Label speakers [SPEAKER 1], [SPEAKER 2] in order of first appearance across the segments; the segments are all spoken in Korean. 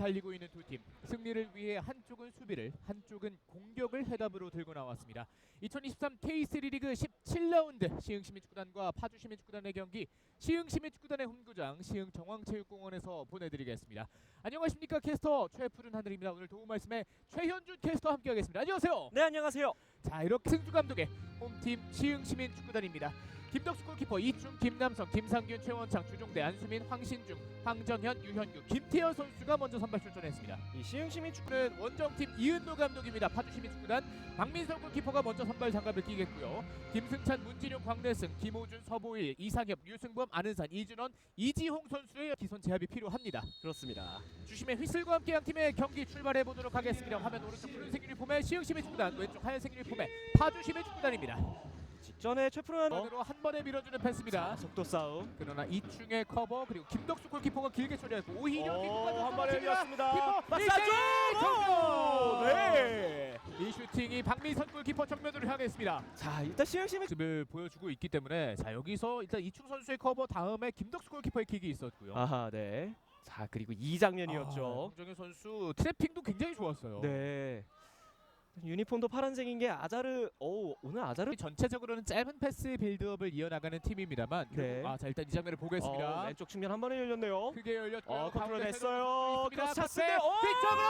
[SPEAKER 1] 달리고 있는 두 팀. 승리를 위해 한쪽은 수비를, 한쪽은 공격을 해답으로 들고 나왔습니다. 2023 K3 리그 17라운드 시흥시민 축구단과 파주시민 축구단의 경기 시흥시민 축구단의 홈구장 시흥정왕체육공원에서 보내드리겠습니다. 안녕하십니까 캐스터 최푸른 하늘입니다. 오늘 도움 말씀에 최현준 캐스터 함께하겠습니다. 안녕하세요.
[SPEAKER 2] 네 안녕하세요.
[SPEAKER 1] 자 이렇게 승주 감독의 홈팀 시흥시민 축구단입니다. 김덕수 골키퍼 이충, 김남성, 김상균, 최원창, 주종대, 안수민, 황신중, 황정현, 유현규, 김태현 선수가 먼저 선발 출전했습니다.
[SPEAKER 2] 이 시흥 시민 축구
[SPEAKER 1] 축구는 원정팀 이은노 감독입니다. 파주 시민축구단 박민성 골키퍼가 먼저 선발 장갑을 끼겠고요. 김승찬, 문진용, 광래승, 김호준, 서보일, 이상엽, 류승범, 안은산, 이준원, 이지홍 선수의 기선 제압이 필요합니다.
[SPEAKER 2] 그렇습니다.
[SPEAKER 1] 주심의 휘슬과 함께 양 팀의 경기 출발해 보도록 하겠습니다. 화면 오른쪽 푸른색 유니폼의 시흥 시민축구단, 왼쪽 하얀색 유니폼의 파주 시민축구단입니다.
[SPEAKER 2] 직전에 최프로한
[SPEAKER 1] 으로 한 번에 밀어주는 패스입니다.
[SPEAKER 2] 속도 싸움.
[SPEAKER 1] 그러나 이충의 커버 그리고 김덕수 골키퍼가 길게 처리했고 오히려
[SPEAKER 2] 오, 한 번에
[SPEAKER 1] 일대
[SPEAKER 2] 안쪽! 네.
[SPEAKER 1] 이 슈팅이 박민선 골키퍼 정면으로 향했습니다.
[SPEAKER 2] 자 일단 시흥시민
[SPEAKER 1] 모습을 보여주고 있기 때문에 자 여기서 일단 이충 선수의 커버 다음에 김덕수 골키퍼의 킥이 있었고요.
[SPEAKER 2] 아하 네. 자 그리고 이 장면이었죠.
[SPEAKER 1] 정현 선수 트래핑도 굉장히 좋았어요.
[SPEAKER 2] 네. 유니폼도 파란색인 게 아자르. 오 오늘 아자르.
[SPEAKER 1] 전체적으로는 짧은 패스 빌드업을 이어나가는 팀입니다만
[SPEAKER 2] 네.
[SPEAKER 1] 아자 일단 이 장면을 보겠습니다.
[SPEAKER 2] 어, 왼쪽 측면 한 번에 열렸네요.
[SPEAKER 1] 크게 열렸고
[SPEAKER 2] 어 컨트롤 됐어요. 크로스 찼는데. 오!
[SPEAKER 1] 뒤쪽으로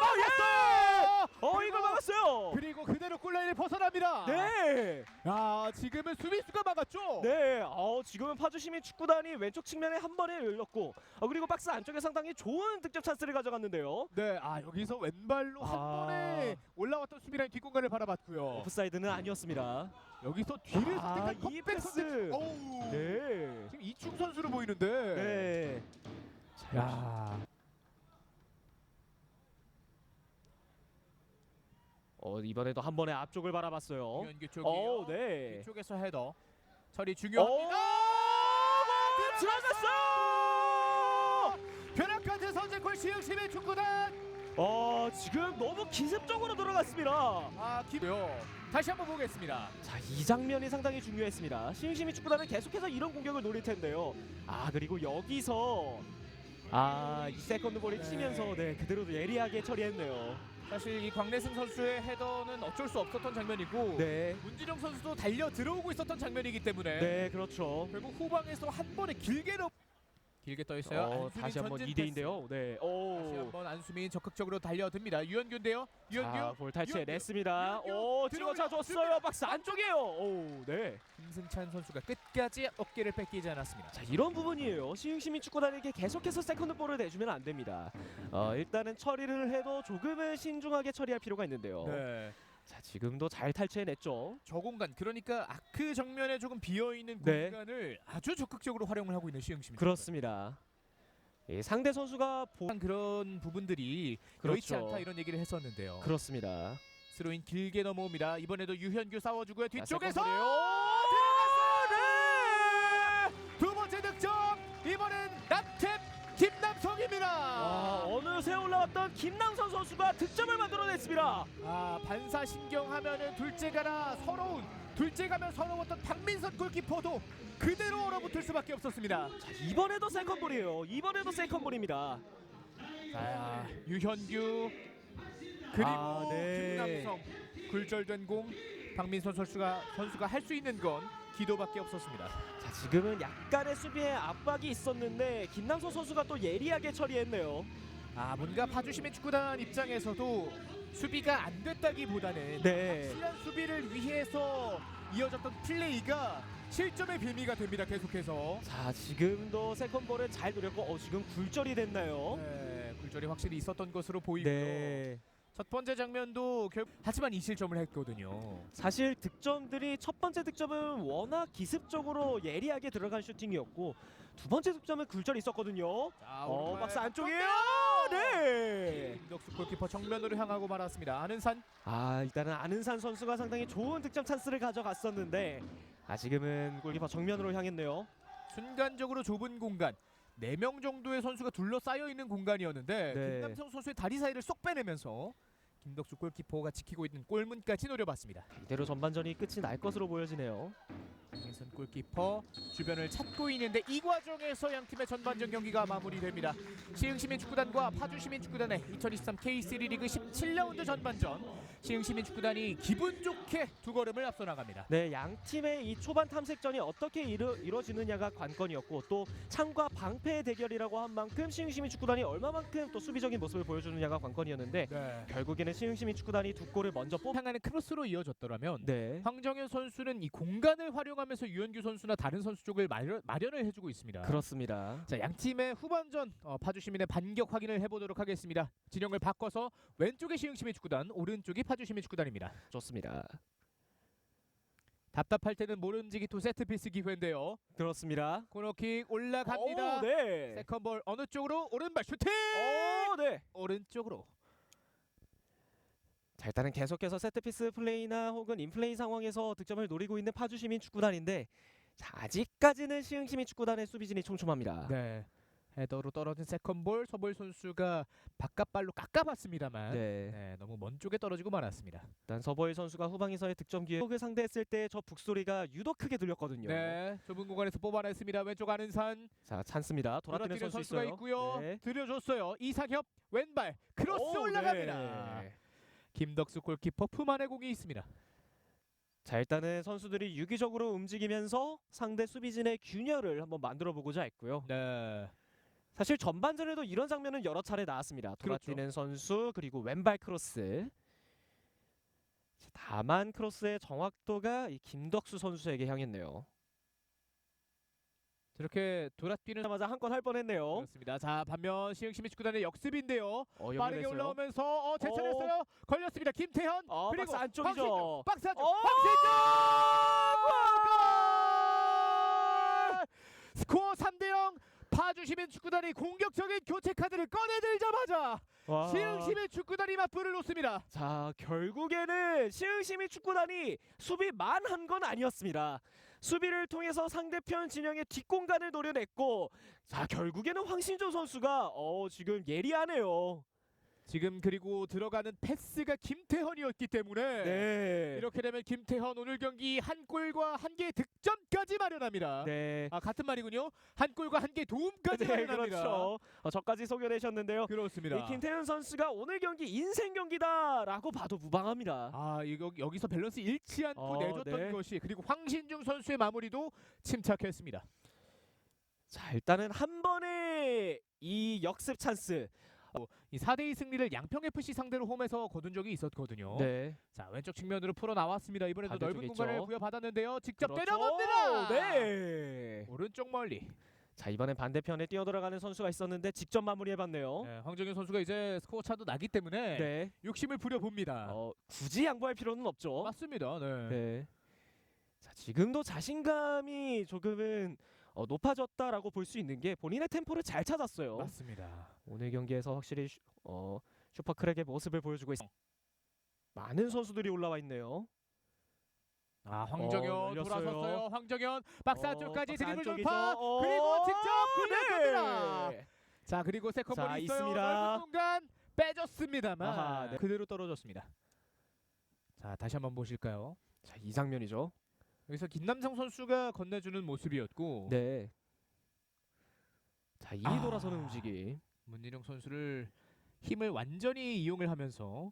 [SPEAKER 2] 막았어요.
[SPEAKER 1] 어
[SPEAKER 2] 이거 막았어요.
[SPEAKER 1] 그리고 그대로 골라인을 벗어납니다.
[SPEAKER 2] 네.
[SPEAKER 1] 야 지금은 수비수가 막았죠.
[SPEAKER 2] 네, 어, 지금은 파주시민 축구단이 왼쪽 측면에 한 번에 열렸고, 어, 그리고 박스 안쪽에 상당히 좋은 득점 찬스를 가져갔는데요.
[SPEAKER 1] 네, 아 여기서 왼발로 한
[SPEAKER 2] 아.
[SPEAKER 1] 번에 올라 왔던 수비라인 뒷공간을 바라봤고요.
[SPEAKER 2] 오프사이드는 아니었습니다.
[SPEAKER 1] 여기서 뒤를
[SPEAKER 2] 아,
[SPEAKER 1] 선택한
[SPEAKER 2] 이
[SPEAKER 1] 컵백
[SPEAKER 2] 패스.
[SPEAKER 1] 선택. 어우.
[SPEAKER 2] 네.
[SPEAKER 1] 지금 이충 선수로 보이는데.
[SPEAKER 2] 네.
[SPEAKER 1] 야.
[SPEAKER 2] 어, 이번에도 한 번에 앞쪽을 바라봤어요.
[SPEAKER 1] 쪽이요.
[SPEAKER 2] 어, 네.
[SPEAKER 1] 뒤쪽에서 헤더. 처리
[SPEAKER 2] 오!
[SPEAKER 1] 중요합니다.
[SPEAKER 2] 들어갔어요!
[SPEAKER 1] 벼락같은 선제골 시흥시민 축구단.
[SPEAKER 2] 어, 지금 너무 기습적으로 들어갔습니다.
[SPEAKER 1] 아 기고요. 다시 한번 보겠습니다.
[SPEAKER 2] 자, 이 장면이 상당히 중요했습니다. 시흥시민 축구단은 계속해서 이런 공격을 노릴 텐데요. 아, 그리고 여기서 아, 이 세컨드 볼을
[SPEAKER 1] 네.
[SPEAKER 2] 치면서 네, 그대로 예리하게 처리했네요.
[SPEAKER 1] 사실 이 광래승 선수의 헤더는 어쩔 수 없었던 장면이고
[SPEAKER 2] 네.
[SPEAKER 1] 문진영 선수도 달려 들어오고 있었던 장면이기 때문에
[SPEAKER 2] 네, 그렇죠.
[SPEAKER 1] 결국 후방에서 한 번에 길게 넣 길게 떠 있어요.
[SPEAKER 2] 어,
[SPEAKER 1] 안수민
[SPEAKER 2] 다시 한번
[SPEAKER 1] 전진
[SPEAKER 2] 2대2인데요. 네.
[SPEAKER 1] 다시
[SPEAKER 2] 오.
[SPEAKER 1] 한번 안수민 적극적으로 달려듭니다. 유현규인데요.
[SPEAKER 2] 자,
[SPEAKER 1] 유현규
[SPEAKER 2] 볼 탈취해냈습니다. 오,
[SPEAKER 1] 들어오려,
[SPEAKER 2] 찍어 줬어요.
[SPEAKER 1] 들어오려.
[SPEAKER 2] 박스 안쪽이에요. 오, 네.
[SPEAKER 1] 김승찬 선수가 끝까지 어깨를 뺏기지 않았습니다.
[SPEAKER 2] 자, 이런 부분이에요. 시흥시민 축구단에게 계속해서 세컨드 볼을 내주면 안 됩니다. 어, 일단은 처리를 해도 조금은 신중하게 처리할 필요가 있는데요.
[SPEAKER 1] 네.
[SPEAKER 2] 자, 지금도 잘 탈취해냈죠.
[SPEAKER 1] 저 공간 그러니까 아크 정면에 조금 비어 있는
[SPEAKER 2] 네.
[SPEAKER 1] 공간을 아주 적극적으로 활용을 하고 있는 시흥시민.
[SPEAKER 2] 그렇습니다. 예, 상대 선수가 보...
[SPEAKER 1] 그런 부분들이 여의치
[SPEAKER 2] 그렇죠.
[SPEAKER 1] 않다 이런 얘기를 했었는데요.
[SPEAKER 2] 그렇습니다.
[SPEAKER 1] 스로인 길게 넘어옵니다. 이번에도 유현규 싸워주고요.
[SPEAKER 2] 자,
[SPEAKER 1] 뒤쪽에서. 들어갔어요. 네! 두 번째 득점. 이번엔 남탭 김남성입니다.
[SPEAKER 2] 아, 어느새 올라왔던 김남선 선수가 득점을 만들어냈습니다.
[SPEAKER 1] 아 반사 신경 하면은 둘째 가라 서러운 둘째 가면 서러웠던 박민선 골키퍼도 그대로 얼어붙을 수밖에 없었습니다.
[SPEAKER 2] 자, 이번에도 세컨볼이에요. 이번에도 세컨볼입니다.
[SPEAKER 1] 자 유현규 그리고
[SPEAKER 2] 아, 네.
[SPEAKER 1] 김남성 굴절된 공 박민선 선수가 선수가 할 수 있는 건 기도밖에 없었습니다.
[SPEAKER 2] 자, 지금은 약간의 수비에 압박이 있었는데 김남선 선수가 또 예리하게 처리했네요.
[SPEAKER 1] 아 뭔가 파주시민 축구단 입장에서도 수비가 안 됐다기보다는
[SPEAKER 2] 네.
[SPEAKER 1] 확실한 수비를 위해서 이어졌던 플레이가 실점의 빌미가 됩니다. 계속해서.
[SPEAKER 2] 자, 지금도 세컨볼을 잘 노렸고 어, 지금 굴절이 됐나요?
[SPEAKER 1] 네, 굴절이 확실히 있었던 것으로 보이고요.
[SPEAKER 2] 네.
[SPEAKER 1] 첫 번째 장면도 결... 하지만 이 실점을 했거든요.
[SPEAKER 2] 사실 득점들이 첫 번째 득점은 워낙 기습적으로 예리하게 들어간 슈팅이었고 두 번째 득점은 굴절이 있었거든요.
[SPEAKER 1] 자,
[SPEAKER 2] 어,
[SPEAKER 1] 오른발
[SPEAKER 2] 박스 안쪽이에요.
[SPEAKER 1] 네.
[SPEAKER 2] 네.
[SPEAKER 1] 김덕수 골키퍼 정면으로 향하고 말았습니다. 안은산
[SPEAKER 2] 아, 일단은 안은산 선수가 상당히 좋은 득점 찬스를 가져갔었는데 아 지금은 골키퍼 정면으로 향했네요.
[SPEAKER 1] 순간적으로 좁은 공간. 4명 정도의 선수가 둘러싸여 있는 공간이었는데
[SPEAKER 2] 네.
[SPEAKER 1] 김남성 선수의 다리 사이를 쏙 빼내면서 김덕수 골키퍼가 지키고 있는 골문까지 노려봤습니다.
[SPEAKER 2] 이대로 전반전이 끝이 날 것으로 보여지네요.
[SPEAKER 1] 장혜선 골키퍼 주변을 찾고 있는데 이 과정에서 양 팀의 전반전 경기가 마무리됩니다. 시흥시민축구단과 파주시민축구단의 2023 K3 리그 17라운드 전반전 시흥시민축구단이 기분 좋게 두 걸음을 앞서 나갑니다.
[SPEAKER 2] 네, 양 팀의 이 초반 탐색전이 어떻게 이루, 이루어지느냐가 관건이었고 또 창과 방패의 대결이라고 한 만큼 시흥시민 축구단이 얼마만큼 또 수비적인 모습을 보여주느냐가 관건이었는데
[SPEAKER 1] 네.
[SPEAKER 2] 결국에는 시흥시민 축구단이 두 골을 먼저 뽑.
[SPEAKER 1] 향하는 크로스로 이어졌더라면
[SPEAKER 2] 네.
[SPEAKER 1] 황정현 선수는 이 공간을 활용하면서 유현규 선수나 다른 선수 쪽을 마련, 마련을 해주고 있습니다.
[SPEAKER 2] 그렇습니다.
[SPEAKER 1] 자, 양 팀의 후반전 어, 파주 시민의 반격 확인을 해보도록 하겠습니다. 진영을 바꿔서 왼쪽에 시흥시민 축구단, 오른쪽이 파주시민 축구단입니다.
[SPEAKER 2] 좋습니다.
[SPEAKER 1] 답답할 때는 모름지기 투 세트피스 기회인데요.
[SPEAKER 2] 그렇습니다.
[SPEAKER 1] 코너킥 올라갑니다.
[SPEAKER 2] 오, 네.
[SPEAKER 1] 세컨볼 어느 쪽으로? 오른발 슈팅!
[SPEAKER 2] 오, 네.
[SPEAKER 1] 오른쪽으로.
[SPEAKER 2] 자 일단은 계속해서 세트피스 플레이나 혹은 인플레이 상황에서 득점을 노리고 있는 파주시민 축구단인데 자, 아직까지는 시흥시민 축구단의 수비진이 촘촘합니다.
[SPEAKER 1] 네. 헤더로 떨어진 세컨볼 서볼 선수가 바깥발로 깎아봤습니다만
[SPEAKER 2] 네.
[SPEAKER 1] 네, 너무 먼 쪽에 떨어지고 말았습니다.
[SPEAKER 2] 일단 서버일 선수가 후방에서의 득점 기회 을 상대했을 때 저 북소리가 유독 크게 들렸거든요.
[SPEAKER 1] 네, 좁은 공간에서 뽑아냈습니다. 왼쪽 안은산
[SPEAKER 2] 자 찬스입니다. 돌아뛰는
[SPEAKER 1] 돌아뛰는
[SPEAKER 2] 선수
[SPEAKER 1] 선수가
[SPEAKER 2] 있어요.
[SPEAKER 1] 있고요.
[SPEAKER 2] 네.
[SPEAKER 1] 들여줬어요. 이상협 왼발 크로스
[SPEAKER 2] 오,
[SPEAKER 1] 올라갑니다.
[SPEAKER 2] 네.
[SPEAKER 1] 김덕수 골키퍼 품 안에 공이 있습니다.
[SPEAKER 2] 자 일단은 선수들이 유기적으로 움직이면서 상대 수비진의 균열을 한번 만들어 보고자 했고요.
[SPEAKER 1] 네.
[SPEAKER 2] 사실 전반전에도 이런 장면은 여러 차례 나왔습니다.
[SPEAKER 1] 그렇죠.
[SPEAKER 2] 돌아뛰는 선수 그리고 왼발 크로스. 자, 다만 크로스의 정확도가 이 김덕수 선수에게 향했네요.
[SPEAKER 1] 저렇게 돌아뛰는
[SPEAKER 2] 하자마자 한 건 할 뻔했네요.
[SPEAKER 1] 그렇습니다. 자 반면 시흥시민 축구단의 역습인데요.
[SPEAKER 2] 어,
[SPEAKER 1] 빠르게. 올라오면서 어, 제쳐냈어요. 걸렸습니다. 김태현
[SPEAKER 2] 어,
[SPEAKER 1] 그리고
[SPEAKER 2] 박스 안쪽이죠.
[SPEAKER 1] 박스 안쪽.
[SPEAKER 2] 어!
[SPEAKER 1] 황신중! 골! 스코어 3대 0. 파주 시민 축구단이 공격적인 교체 카드를 꺼내들자마자
[SPEAKER 2] 와.
[SPEAKER 1] 시흥 시민 축구단이 맞불을 놓습니다.
[SPEAKER 2] 자 결국에는 시흥시민 축구단이 수비만 한 건 아니었습니다. 수비를 통해서 상대편 진영의 뒷공간을 노려냈고 자 결국에는 황신조 선수가 어 지금 예리하네요.
[SPEAKER 1] 지금 그리고 들어가는 패스가 김태현이었기 때문에
[SPEAKER 2] 네.
[SPEAKER 1] 이렇게 되면 김태현 오늘 경기 한 골과 한 개의 득점까지 마련합니다.
[SPEAKER 2] 네.
[SPEAKER 1] 아 같은 말이군요. 한 골과 한 개의 도움까지
[SPEAKER 2] 네,
[SPEAKER 1] 마련합니다.
[SPEAKER 2] 그렇죠. 어, 저까지 소개되셨는데요.
[SPEAKER 1] 그렇습니다.
[SPEAKER 2] 이 김태현 선수가 오늘 경기 인생 경기다라고 봐도 무방합니다.
[SPEAKER 1] 아 이거 여기서 밸런스 잃지 않고
[SPEAKER 2] 어,
[SPEAKER 1] 내줬던
[SPEAKER 2] 네.
[SPEAKER 1] 것이 그리고 황신중 선수의 마무리도 침착했습니다.
[SPEAKER 2] 자 일단은 한 번에 이 역습 찬스.
[SPEAKER 1] 이 4대2 승리를 양평 FC 상대로 홈에서 거둔 적이 있었거든요.
[SPEAKER 2] 네.
[SPEAKER 1] 자 왼쪽 측면으로 풀어 나왔습니다. 이번에도 넓은
[SPEAKER 2] 반대쪽에
[SPEAKER 1] 공간을
[SPEAKER 2] 있죠.
[SPEAKER 1] 부여받았는데요. 직접
[SPEAKER 2] 그렇죠.
[SPEAKER 1] 때려봅니다.
[SPEAKER 2] 네.
[SPEAKER 1] 오른쪽 멀리.
[SPEAKER 2] 자 이번엔 반대편에 뛰어들어가는 선수가 있었는데 직접 마무리해봤네요.
[SPEAKER 1] 네, 황정현 선수가 이제 스코어 차도 나기 때문에
[SPEAKER 2] 네.
[SPEAKER 1] 욕심을 부려봅니다.
[SPEAKER 2] 어, 굳이 양보할 필요는 없죠.
[SPEAKER 1] 맞습니다. 네.
[SPEAKER 2] 네. 자 지금도 자신감이 조금은 어, 높아졌다라고 볼 수 있는 게 본인의 템포를 잘 찾았어요.
[SPEAKER 1] 맞습니다.
[SPEAKER 2] 오늘 경기에서 확실히 슈, 어, 슈퍼크랙의 모습을 보여주고 있습니다. 많은 선수들이 올라와 있네요.
[SPEAKER 1] 아 황정현
[SPEAKER 2] 어, 열렸어요.
[SPEAKER 1] 돌아섰어요. 황정현 박스
[SPEAKER 2] 어,
[SPEAKER 1] 안쪽까지
[SPEAKER 2] 박스
[SPEAKER 1] 드리블. 돌파
[SPEAKER 2] 어,
[SPEAKER 1] 그리고 직접 굴려갑니다.
[SPEAKER 2] 네.
[SPEAKER 1] 자 그리고 세컨볼
[SPEAKER 2] 자,
[SPEAKER 1] 있어요.
[SPEAKER 2] 있습니다.
[SPEAKER 1] 넓은 공간 빼줬습니다만
[SPEAKER 2] 아하, 네.
[SPEAKER 1] 그대로 떨어졌습니다. 자 다시 한번 보실까요?
[SPEAKER 2] 자, 이 장면이죠.
[SPEAKER 1] 여기서 김남성 선수가 건네주는 모습이었고
[SPEAKER 2] 네. 자, 이
[SPEAKER 1] 아.
[SPEAKER 2] 돌아서는 움직임.
[SPEAKER 1] 문진영 선수를 힘을 완전히 이용을 하면서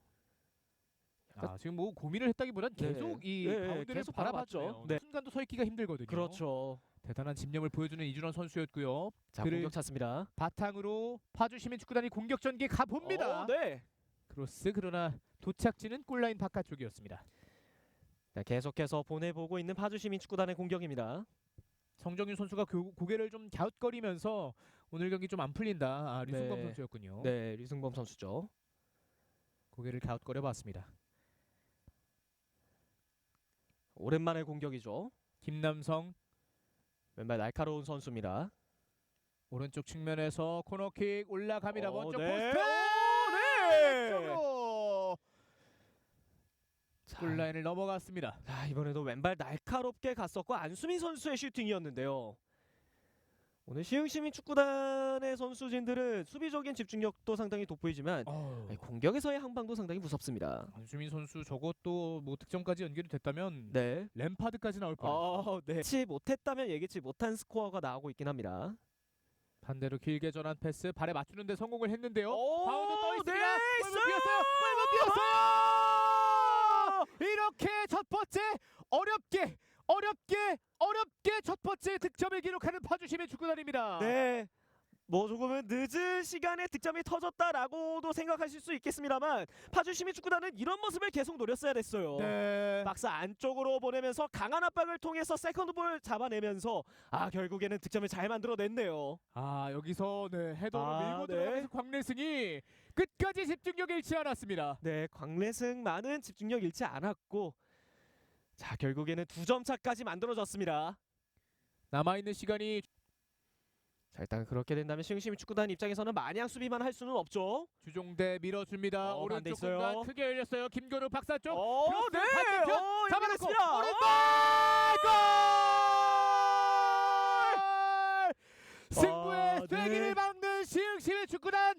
[SPEAKER 1] 아, 지금 뭐 고민을 했다기보단
[SPEAKER 2] 네.
[SPEAKER 1] 계속 이
[SPEAKER 2] 네, 네,
[SPEAKER 1] 바운드를
[SPEAKER 2] 계속
[SPEAKER 1] 바라봤죠.
[SPEAKER 2] 바라봤죠. 네.
[SPEAKER 1] 순간도 서 있기가 힘들거든요.
[SPEAKER 2] 그렇죠.
[SPEAKER 1] 대단한 집념을 보여주는 이준원 선수였고요.
[SPEAKER 2] 자,
[SPEAKER 1] 그를-
[SPEAKER 2] 공격 찼습니다.
[SPEAKER 1] 바탕으로 파주 시민 축구단이 공격 전개 가 봅니다.
[SPEAKER 2] 어, 네.
[SPEAKER 1] 크로스 그러나 도착지는 골라인 바깥쪽이었습니다.
[SPEAKER 2] 자, 계속해서 보내보고 있는 파주 시민 축구단의 공격입니다.
[SPEAKER 1] 성정윤 선수가 고, 고개를 좀 갸웃거리면서 오늘 경기 좀 안 풀린다. 아, 류승범
[SPEAKER 2] 네.
[SPEAKER 1] 선수였군요.
[SPEAKER 2] 네, 류승범 선수죠.
[SPEAKER 1] 고개를 갸웃거려 봤습니다.
[SPEAKER 2] 오랜만의 공격이죠.
[SPEAKER 1] 김남성
[SPEAKER 2] 왼발 날카로운 선수입니다.
[SPEAKER 1] 오른쪽 측면에서 코너킥 올라갑니다.
[SPEAKER 2] 어,
[SPEAKER 1] 먼저
[SPEAKER 2] 네.
[SPEAKER 1] 포스트
[SPEAKER 2] 오, 네.
[SPEAKER 1] 골라인을 넘어갔습니다.
[SPEAKER 2] 자, 이번에도 왼발 날카롭게 갔었고 안수민 선수의 슈팅이었는데요. 오늘 시흥시민 축구단의 선수진들은 수비적인 집중력도 상당히 돋보이지만 아니, 공격에서의 항방도 상당히 무섭습니다.
[SPEAKER 1] 안수민 선수 저것도 뭐 득점까지 연결이 됐다면
[SPEAKER 2] 네.
[SPEAKER 1] 램파드까지 나올 뻔.
[SPEAKER 2] 어, 네. 예기치 못했다면 예기치 못한 스코어가 나오고 있긴 합니다.
[SPEAKER 1] 반대로 길게 전한 패스 발에 맞추는데 성공을 했는데요.
[SPEAKER 2] 오,
[SPEAKER 1] 바운드 떠 있습니다.
[SPEAKER 2] 네,
[SPEAKER 1] 골문
[SPEAKER 2] 있어요.
[SPEAKER 1] 비었어요. 골문 비었어요. 이렇게 첫 번째 어렵게 어렵게 어렵게 첫 번째 득점을 기록하는 파주심의 축구단입니다.
[SPEAKER 2] 네. 뭐 조금은 늦은 시간에 득점이 터졌다라고도 생각하실 수 있겠습니다만 파주 시민 축구단은 이런 모습을 계속 노렸어야 됐어요.
[SPEAKER 1] 네.
[SPEAKER 2] 박스 안쪽으로 보내면서 강한 압박을 통해서 세컨드볼 잡아내면서 아 결국에는 득점을 잘 만들어냈네요.
[SPEAKER 1] 아 여기서 네 헤더로
[SPEAKER 2] 아,
[SPEAKER 1] 밀고
[SPEAKER 2] 네.
[SPEAKER 1] 들어가면서 광래승이 끝까지 집중력 잃지 않았습니다.
[SPEAKER 2] 네, 광래승만은 집중력 잃지 않았고 자 결국에는 두 점 차까지 만들어졌습니다.
[SPEAKER 1] 남아 있는 시간이
[SPEAKER 2] 자 일단 그렇게 된다면 시흥시민 축구단 입장에서는 마냥 수비만 할 수는 없죠.
[SPEAKER 1] 주종대 밀어줍니다.
[SPEAKER 2] 어, 반대
[SPEAKER 1] 오른쪽
[SPEAKER 2] 있어요.
[SPEAKER 1] 공간 크게 열렸어요. 김건우 박사 쪽
[SPEAKER 2] 어,
[SPEAKER 1] 크로스
[SPEAKER 2] 네,
[SPEAKER 1] 반대편
[SPEAKER 2] 어,
[SPEAKER 1] 잡아놓고
[SPEAKER 2] 이겨냈습니다.
[SPEAKER 1] 오른발 골! 승부의
[SPEAKER 2] 아,
[SPEAKER 1] 쐐기를
[SPEAKER 2] 네.
[SPEAKER 1] 막는 시흥시의 축구단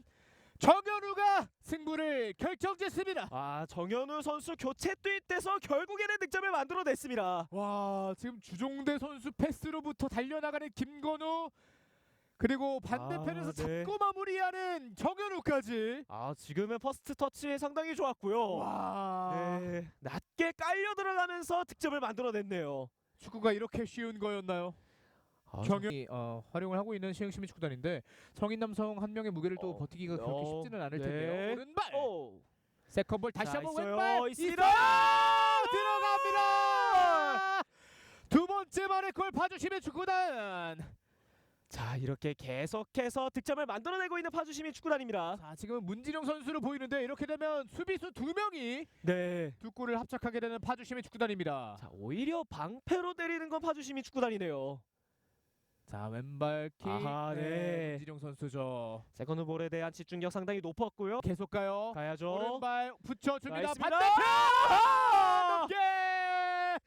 [SPEAKER 1] 정현우가 승부를 결정짓습니다.
[SPEAKER 2] 아 정현우 선수 교체 투입돼서 결국에는 득점을 만들어냈습니다.
[SPEAKER 1] 와 지금 주종대 선수 패스로부터 달려나가는 김건우 그리고 반대편에서
[SPEAKER 2] 아, 네.
[SPEAKER 1] 잡고 마무리하는 정현우까지
[SPEAKER 2] 아 지금은 퍼스트 터치 상당히 좋았고요.
[SPEAKER 1] 와
[SPEAKER 2] 네, 낮게 깔려 들어가면서 득점을 만들어냈네요.
[SPEAKER 1] 축구가 이렇게 쉬운 거였나요?
[SPEAKER 2] 아,
[SPEAKER 1] 정현이 어, 활용을 하고 있는 시흥 시민 축구단인데 성인 남성 한 명의 무게를 또
[SPEAKER 2] 어,
[SPEAKER 1] 버티기가 그렇게
[SPEAKER 2] 어,
[SPEAKER 1] 쉽지는 않을
[SPEAKER 2] 네.
[SPEAKER 1] 텐데요. 오른발
[SPEAKER 2] 오.
[SPEAKER 1] 세컨볼 다시
[SPEAKER 2] 자,
[SPEAKER 1] 한번
[SPEAKER 2] 있어요.
[SPEAKER 1] 왼발
[SPEAKER 2] 있습니다.
[SPEAKER 1] 들어갑니다. 두 번째 만의 골 봐주시면 축구단.
[SPEAKER 2] 자 이렇게 계속해서 득점을 만들어내고 있는 파주시민 축구단입니다.
[SPEAKER 1] 자 지금은 문진영 선수로 보이는데 이렇게 되면 수비수 두 명이
[SPEAKER 2] 네.
[SPEAKER 1] 두 골을 합작하게 되는 파주시민 축구단입니다.
[SPEAKER 2] 자 오히려 방패로 때리는 건 파주시민 축구단이네요.
[SPEAKER 1] 자 왼발 킥.
[SPEAKER 2] 아하, 네.
[SPEAKER 1] 문진영 선수죠.
[SPEAKER 2] 세컨드 볼에 대한 집중력 상당히 높았고요.
[SPEAKER 1] 계속 가요.
[SPEAKER 2] 가야죠.
[SPEAKER 1] 오른발 붙여줍니다.
[SPEAKER 2] 나이스입니다.
[SPEAKER 1] 반대편.
[SPEAKER 2] 아!
[SPEAKER 1] 높게.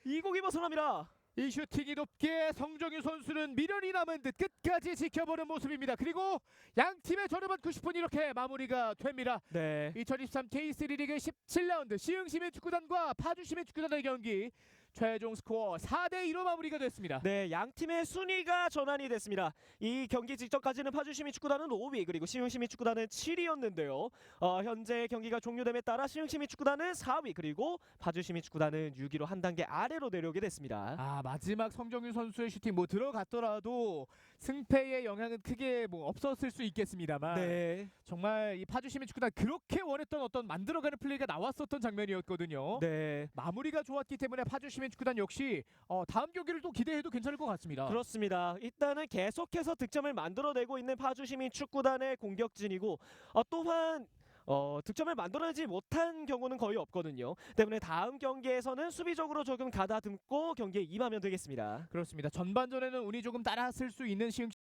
[SPEAKER 2] 이곡이 벗어납니다.
[SPEAKER 1] 이 슈팅이 높게 성정유 선수는 미련이 남은 듯 끝까지 지켜보는 모습입니다. 그리고 양 팀의 저렴한 90분 이렇게 마무리가 됩니다.
[SPEAKER 2] 네.
[SPEAKER 1] 2023 K3 리그 17라운드 시흥시민 축구단과 파주시민 축구단의 경기 최종 스코어 4대 2로 마무리가 됐습니다.
[SPEAKER 2] 네, 양 팀의 순위가 전환이 됐습니다. 이 경기 직전까지는 파주 시민 축구단은 5위 그리고 시흥 시민 축구단은 7위였는데요. 어, 현재 경기가 종료됨에 따라 시흥 시민 축구단은 4위 그리고 파주 시민 축구단은 6위로 한 단계 아래로 내려오게 됐습니다.
[SPEAKER 1] 아 마지막 성정윤 선수의 슈팅 뭐 들어갔더라도 승패에 영향은 크게 뭐 없었을 수 있겠습니다만
[SPEAKER 2] 네.
[SPEAKER 1] 정말 이 파주 시민 축구단 그렇게 원했던 어떤 만들어가는 플레이가 나왔었던 장면이었거든요.
[SPEAKER 2] 네.
[SPEAKER 1] 마무리가 좋았기 때문에 파주 시민 축구단 역시 어, 다음 경기를 또 기대해도 괜찮을 것 같습니다.
[SPEAKER 2] 그렇습니다. 일단은 계속해서 득점을 만들어내고 있는 파주 시민 축구단의 공격진이고 어, 또한 어, 득점을 만들어내지 못한 경우는 거의 없거든요. 때문에 다음 경기에서는 수비적으로 조금 가다듬고 경기에 임하면 되겠습니다.
[SPEAKER 1] 그렇습니다. 전반전에는 운이 조금 따랐을 수 있는 시흥